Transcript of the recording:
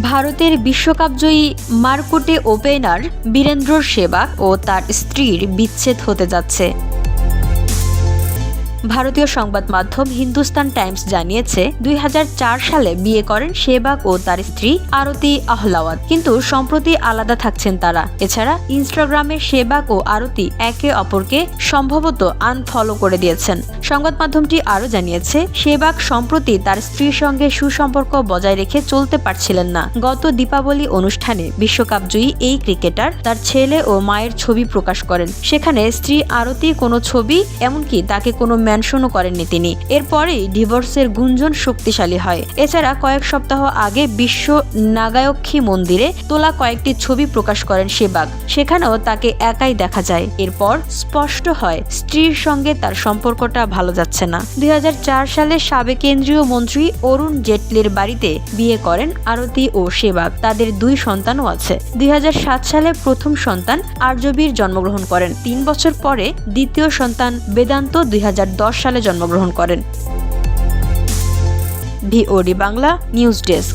ভারতের বিশ্বকাপজয়ী মার্কোটে ওপেনার বীরেন্দ্র সেবাক ও তার স্ত্রীর বিচ্ছেদ হতে যাচ্ছে। ভারতীয় সংবাদ মাধ্যম হিন্দুস্তান টাইমস জানিয়েছে, দুই হাজার চার সালে বিয়ে করেন শেবাগ ও তার স্ত্রী আরতি আহলাওয়াত। কিন্তু সম্প্রতি আলাদা থাকছেন তারা। এছাড়া ইনস্টাগ্রামে শেবাগ ও আরতি একে অপরকে সম্ভবত আনফলো করে দিয়েছেন। সংবাদ মাধ্যমটি আরও জানিয়েছে শেবাগ সম্প্রতি তার স্ত্রীর সঙ্গে সুসম্পর্ক বজায় রেখে চলতে পারছিলেন না। গত দীপাবলি অনুষ্ঠানে বিশ্বকাপজয়ী এই ক্রিকেটার তার ছেলে ও মায়ের ছবি প্রকাশ করেন। সেখানে স্ত্রী আরতি কোনো ছবি, এমনকি তাকে কোনো মেনশনও করেননি তিনি। এরপরেই ডিভোর্সের গুঞ্জন শক্তিশালী হয়। এছাড়া কয়েক সপ্তাহ আগে বিশ্ব নাগায়ক্ষী মন্দিরে তোলা কয়েকটি ছবি প্রকাশ করেন সেবাগ সেখানেও তাকে একাই দেখা যায়। এরপর স্পষ্ট হয়, স্ত্রীর সঙ্গে তার সম্পর্কটা ভালো যাচ্ছে না। দুই সালে সাবেক কেন্দ্রীয় মন্ত্রী অরুণ জেটলির বাড়িতে বিয়ে করেন আরতি ও সেবাগ তাদের দুই সন্তানও আছে। দুই হাজার সাত সালে প্রথম সন্তান আর্যবীর জন্মগ্রহণ করেন। তিন বছর পরে দ্বিতীয় সন্তান বেদান্ত দুই হাজার সালে জন্মগ্রহণ করেন। V O D Bangla news desk.